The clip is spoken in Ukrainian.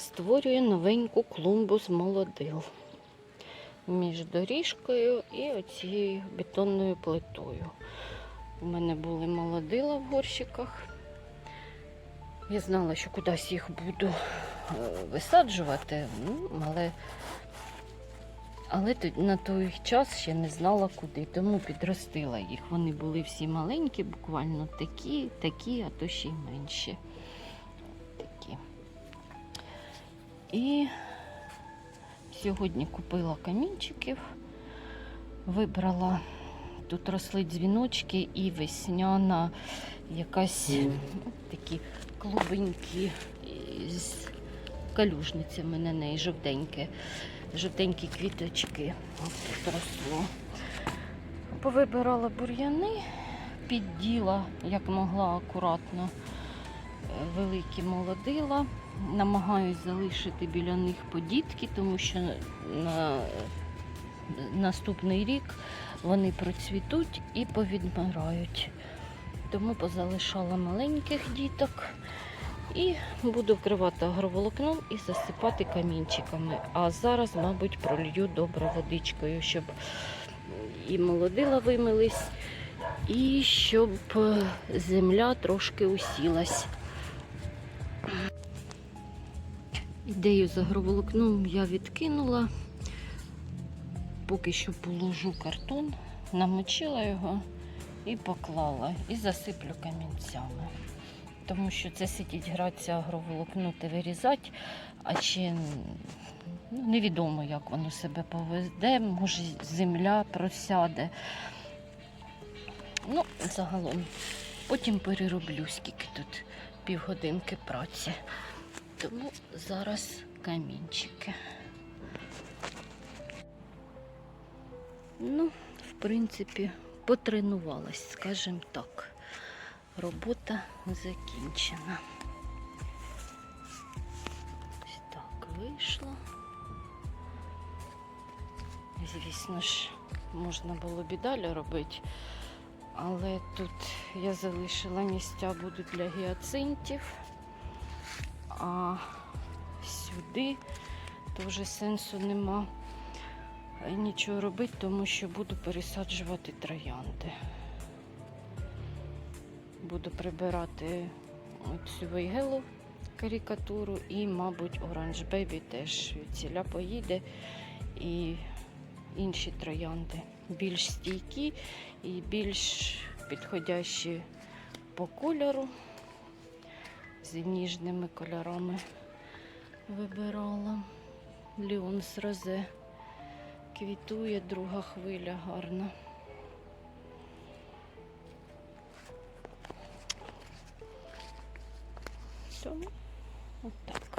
створюю новеньку клумбу з молодил між доріжкою і оцією бетонною плитою. У мене були молодила в горщиках. Я знала, що кудись їх буду е, висаджувати, ну, але, але на той час ще не знала куди, тому підростила їх. Вони були всі маленькі, буквально такі, такі, а то ще й менші. І сьогодні купила камінчиків, вибрала тут росли дзвіночки і весняна якась такі клубенькі з калюжницями на неї жовтенькі, жовтенькі квіточки. Ось тут росло. Повибирала бур'яни, підділа, як могла акуратно великі молодила. Намагаюсь залишити біля них подітки, тому що на наступний рік вони процвітуть і повідмирають. Тому позалишала маленьких діток і буду вкривати агроволокном і засипати камінчиками. А зараз, мабуть, пролью добре водичкою, щоб і молодила вимились, і щоб е, земля трошки усілась. Ідею з агроволокном я відкинула. Поки що положу картон, намочила його і поклала, і засиплю камінцями. Тому що це сидіть гратися агроволокно та вирізати, а ще ну, невідомо, як воно себе поведе, може земля просяде. Ну, загалом, потім перероблю, скільки тут півгодинки праці. Тому зараз камінчики. Ну, в принципі, потренувалась, скажімо так. Робота закінчена. Ось так вийшло. Звісно ж, можна було б і далі робити, але тут я залишила місця будуть для гіацинтів, а сюди теж сенсу нема нічого робити, тому що буду пересаджувати троянди. Буду прибирати цю вейгелу карикатуру і, мабуть, Оранж Бебі теж ціля поїде. І інші троянди більш стійкі і більш підходящі по кольору. З ніжними кольорами вибирала. Ліонс Розе квітує друга хвиля гарна. Тому отак.